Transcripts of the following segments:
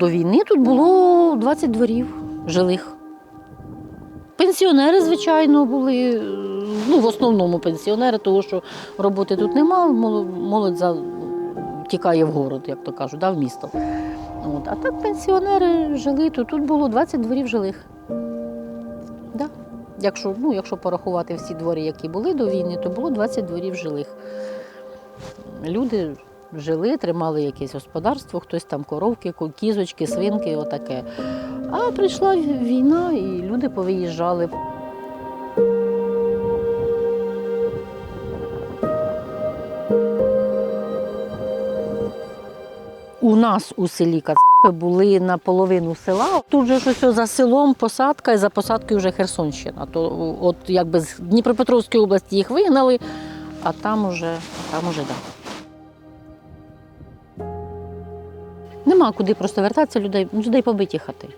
до війни тут було 20 дворів жилих. Пенсіонери, звичайно, були. Ну, в основному пенсіонери, тому що роботи тут немає, молодь за... тікає в город, як то кажуть, да, в місто. От. А так пенсіонери жили тут. Тут було 20 дворів жилих. Да. Якщо, ну, якщо порахувати всі двори, які були до війни, то було 20 дворів жилих. Люди жили, тримали якесь господарство, хтось там коровки, ко- кізочки, свинки, отаке. А прийшла війна, і люди повиїжджали. У нас у селі Кацапи були наполовину села. Тут же ж за селом посадка, і за посадкою вже Херсонщина. То от якби з Дніпропетровської області їх вигнали, а там уже, там уже да. Нема куди просто вертатися людей, людей побиті хати.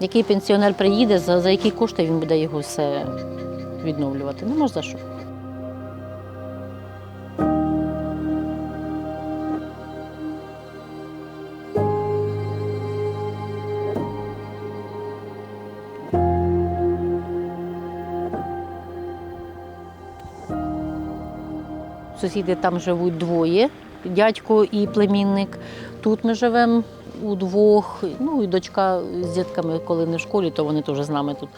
Який пенсіонер приїде, за, за які кошти він буде його все відновлювати? Нема ж за що. Сусіди там живуть двоє, дядько і племінник. Тут ми живемо удвох. Ну і дочка з дітками, коли не в школі, то вони теж з нами тут.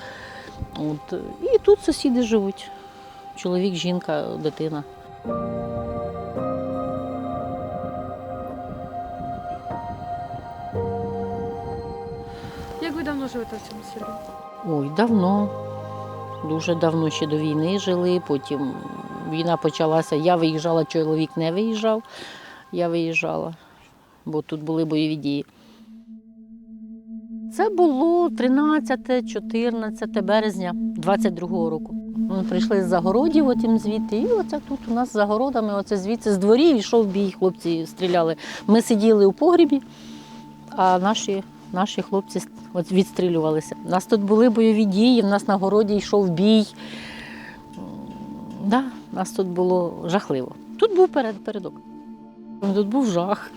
От. І тут сусіди живуть. Чоловік, жінка, дитина. Як ви давно живете в цьому селі? Ой, давно. Дуже давно ще до війни жили. Потім війна почалася. Я виїжджала, чоловік не виїжджав. Я виїжджала, бо тут були бойові дії. Це було 13-14 березня 22-го року. Ми прийшли з загородів, отім звідти, і оце тут у нас з загородами, оце звідси з дворів йшов бій, хлопці стріляли. Ми сиділи у погрібі, а наші, наші хлопці відстрілювалися. У нас тут були бойові дії, в нас на городі йшов бій. Да, у нас тут було жахливо. Тут був перед, передок. Тут був жах.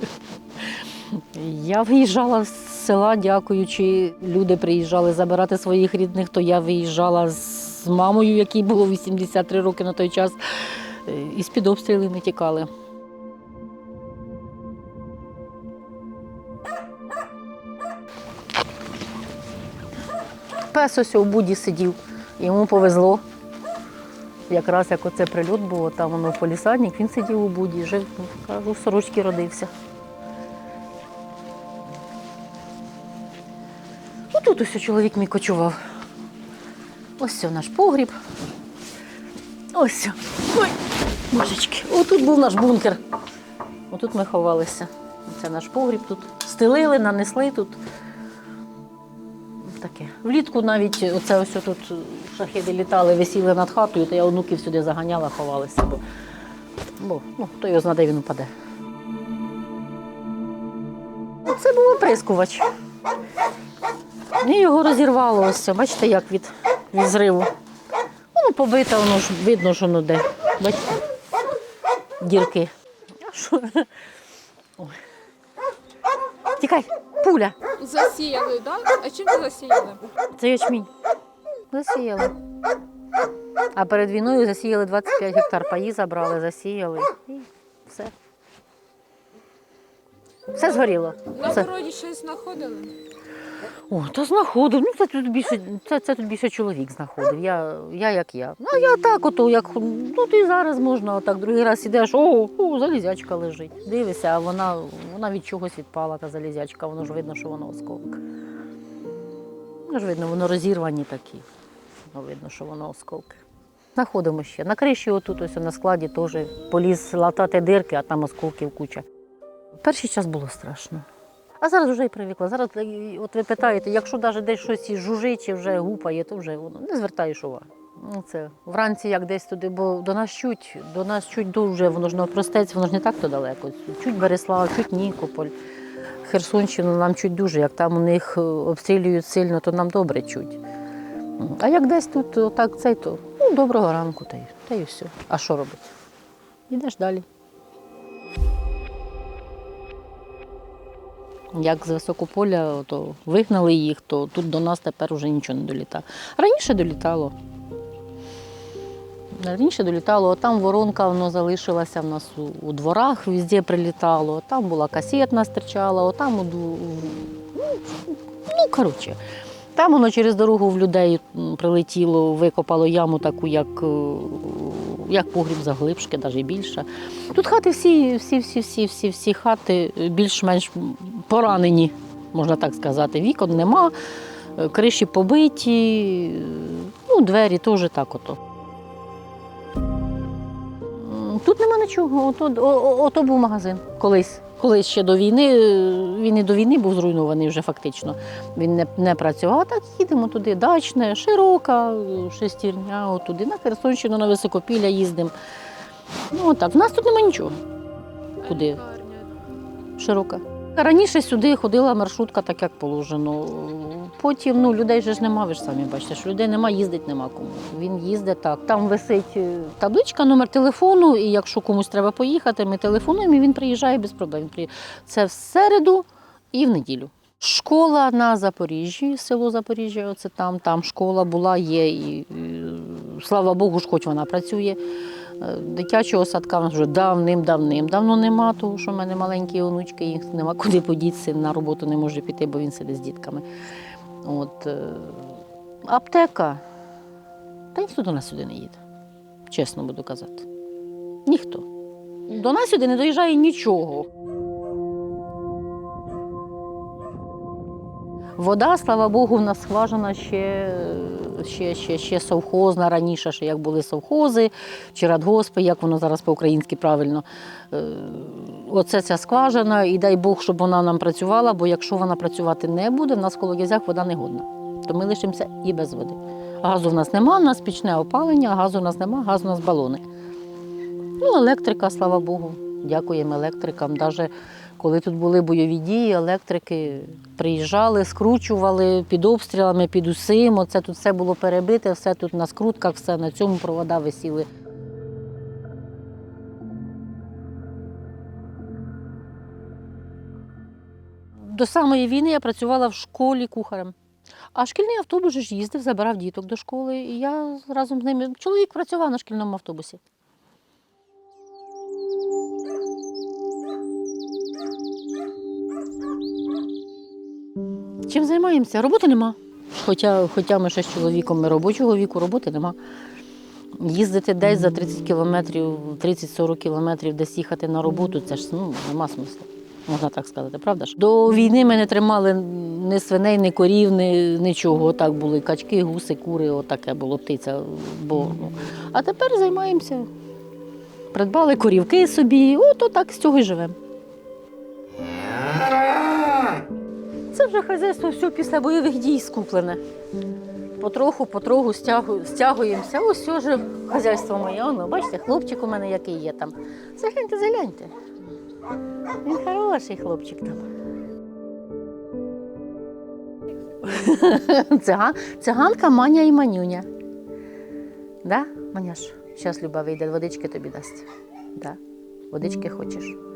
Я виїжджала з села, дякуючи. Люди приїжджали забирати своїх рідних, то я виїжджала з мамою, якій було 83 роки на той час. Е, І з-під обстрілів ми тікали. Пес ось у буді сидів, йому повезло. Якраз як оце прильот був, там воно полісадник, він сидів у буді, жив, кажу, в сорочці родився. Ну тут ось чоловік мій кочував. Ось це наш погріб. Ось. це. Ой, божечки. Отут був наш бункер. Отут ми ховалися. Це наш погріб тут. Стелили, нанесли тут. Таке. Влітку навіть оце ось тут шахіди літали, висіли над хатою, то я онуків сюди заганяла, ховалися, бо, бо ну, хто його знає, він упаде. Це був оприскувач. І його розірвало ось, бачите, як від, від зриву. Воно побите, воно ж видно, що воно де. Бачите? Дірки. Ой. Тікай, пуля. Засіяли, так? А чим ви засіяли? Це ячмінь. Засіяли. А перед війною засіяли 25 гектар паї, забрали, засіяли і все. Все згоріло. На Все. городі щось знаходили? О, та знаходив. Ну, це тут більше, це, це тут більше чоловік знаходив. Я, я як я. Ну, я так, ото, як ну, ти зараз можна, отак другий раз ідеш, о, о, залізячка лежить. Дивишся, а вона, вона від чогось відпала, та залізячка, воно ж видно, що воно осколок. Воно ж видно, воно розірвані такі. Воно видно, що воно осколки. Знаходимо ще. На криші отут ось на складі теж поліз латати дирки, а там осколків куча. Перший час було страшно. А зараз вже і привикла. Зараз, е, от ви питаєте, якщо навіть десь щось жужить чи вже гупає, то вже воно не звертаєш уваги. Ну, це вранці як десь туди, бо до нас чуть, до нас чуть дуже, воно ж навпростець, воно ж не так то далеко. Чуть Береслав, чуть Нікополь. Херсонщину нам чуть дуже, як там у них е, обстрілюють сильно, то нам добре чуть. А як десь тут отак цей, то ну, доброго ранку, та й, та й все. А що робити? Йдеш далі. Як з Високополя то вигнали їх, то тут до нас тепер вже нічого не долітає. Раніше долітало. Раніше долітало, там воронка воно залишилася в нас у, у дворах, везде прилітало, там була касетна стирчала, там у, ну, ну коротше. Там воно через дорогу в людей прилетіло, викопало яму таку, як, е, як погріб заглибшки, навіть більше. Тут хати всі, всі, всі, всі, всі, всі хати більш-менш поранені, можна так сказати. Вікон нема, е, криші побиті, е, ну, двері теж так ото. Тут нема нічого. Ото, ото був магазин колись. Колись ще до війни, е, він і до війни був зруйнований вже фактично. Він не, не працював. А так їдемо туди. Дачне, широка, шестірня, отуди. На Херсонщину, на Високопілля їздимо. Ну так, в нас тут нема нічого. Куди? Широка. Раніше сюди ходила маршрутка так, як положено. Потім ну, людей же ж нема, ви ж самі бачите, що людей нема, їздить нема кому. Він їздить так. Там висить е, табличка, номер телефону, і якщо комусь треба поїхати, ми телефонуємо, і він приїжджає без проблем. Це в середу і в неділю. Школа на Запоріжжі, село Запоріжжя, оце там, там школа була, є, і, і слава Богу, ж хоч вона працює. Е, Дитячого садка в нас вже давним-давним давно нема, тому що в мене маленькі онучки, їх нема куди подіти, син на роботу не може піти, бо він сидить з дітками. От, е, аптека. Та ніхто до нас сюди не їде. Чесно буду казати. Ніхто. До нас сюди не доїжджає нічого. Вода, слава Богу, в нас скважина ще, ще, ще, ще совхозна раніше, ще як були совхози чи радгоспи, як воно зараз по-українськи правильно. Е, Оце ця скважина, і дай Бог, щоб вона нам працювала, бо якщо вона працювати не буде, в нас в Колодязях вода не годна. То ми лишимося і без води. Газу в нас нема, у нас пічне опалення, газу в нас нема, газ у нас балони. Ну, електрика, слава Богу. Дякуємо електрикам. Навіть коли тут були бойові дії, електрики приїжджали, скручували під обстрілами, під усім. Оце тут все було перебите, все тут на скрутках, все на цьому провода висіли. До самої війни я працювала в школі кухарем. А шкільний автобус ж їздив, забирав діток до школи, і я разом з ними. Чоловік працював на шкільному автобусі. Чим? Роботи нема. Хоча, хоча ми ще з чоловіком ми робочого віку, роботи нема. Їздити десь за 30 кілометрів, 30-40 кілометрів, десь їхати на роботу, це ж ну, нема смислу. Можна так сказати, правда ж? До війни ми не тримали ні свиней, ні корів, ні нічого. Так були качки, гуси, кури, отаке було птиця. Бо, ну. А тепер займаємося. Придбали корівки собі, от так з цього й живемо. Вже хазяйство все після бойових дій скуплене. Потроху, потроху стягу, стягуємося. Ось все ж хазяйство моє. Воно, бачите, хлопчик у мене який є там. Загляньте, загляньте. Він хороший хлопчик там. Циган, циганка Маня і Манюня. Да, Маняш? Зараз Люба вийде, водички тобі дасть. Да. Водички хочеш.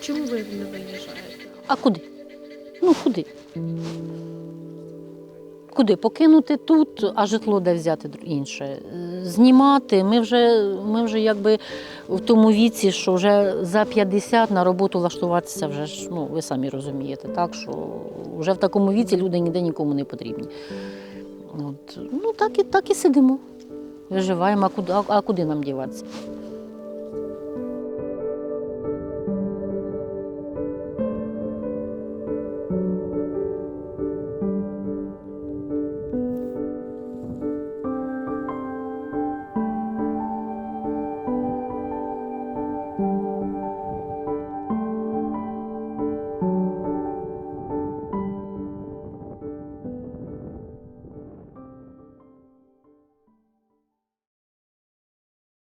Чому ви не виїжджаєте? А куди? Ну куди? Куди? Покинути тут, а житло де взяти інше. Е, Знімати. Ми вже, ми вже якби в тому віці, що вже за 50 на роботу влаштуватися вже ж, ну, ви самі розумієте, так, що вже в такому віці люди ніде нікому не потрібні. От, ну так і, так і сидимо. Виживаємо, а куди, а, а куди нам діватися?